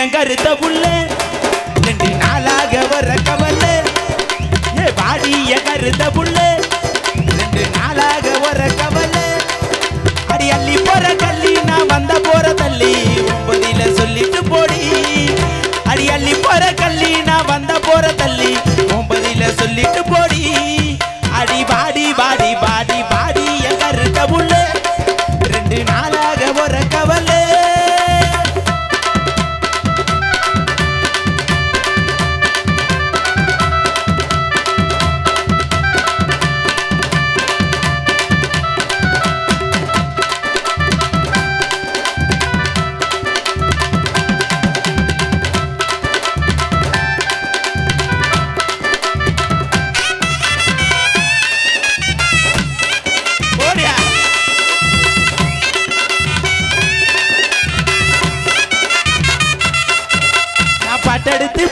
என் கருத்த புள்ள ரெண்டு நாளாக வர கவல. ஏ பாடி என் கருத்த புள்ள ரெண்டு நாளாக வர கவல. அடி அள்ளி போற கள்ளி நான் வந்த போற தள்ளி.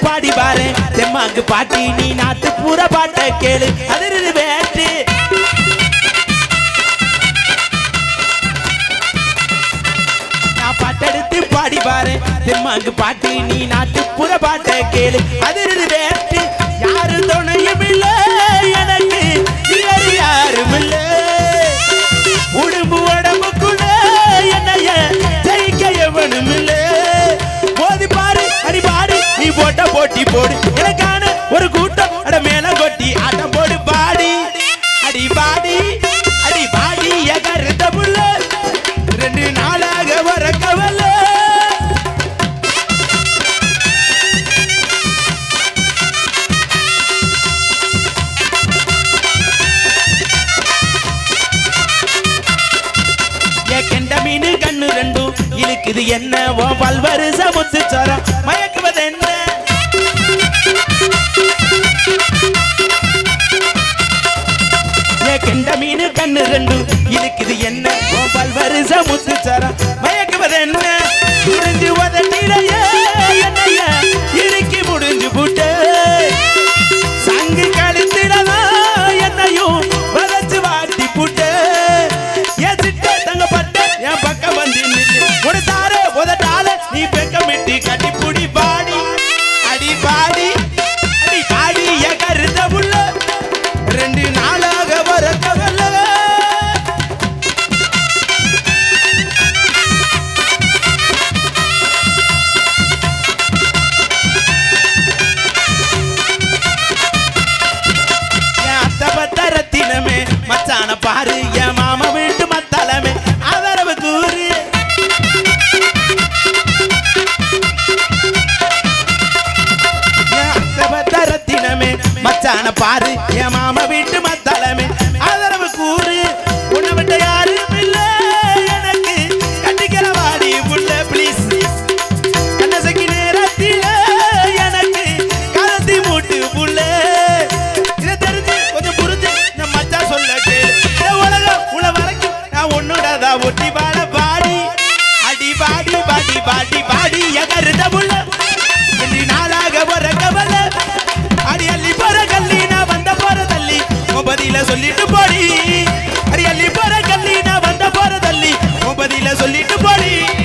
பாடி பாரு. தெம்மாங்கு பாட்டி நீ நாட்டு பூர பாட்ட கேளு. அதிரது வேட்டு நான் பாட்டெடுத்து பாடி பாரு. தெம்மாங்கு பாட்டி நீ நாட்டு பூர பாட்ட கேளு. இழுக்குது என்ன? ஓ பல்வரு சமுத்து சரம் மயக்குவது என்ன ஏ கெண்ட மீனு கண்ணு ரெண்டு இழுக்குது என்ன? ஓ பல்வரு சமுத்து சரம் கட்டி என் மாமா வீட்டு மத்தளமே. ஆதரவு கூறு உன்னை விட்ட யாரும் இல்லை. எனக்கு கட்டிக்கிற வாடி புள்ள ப்ளீஸ் கண்ணசக்கி நேரத்தில் எனக்கு கலத்தி மூட்டு புள்ள. இதை தெரிஞ்சு கொஞ்சம் புரிஞ்சு இந்த மச்சா சொல்ல கேளு உலகம் உள்ள வரைக்கும் நான் உன்னோடதா ஒட்டி பாட பாடி அடி பாடி பாடி பாடி முப்பதில சொல்லிட்டு போடி. அரியல்லி போற கல்லி நான் வந்த போற தள்ளி. முப்பதில சொல்லிட்டு போடி.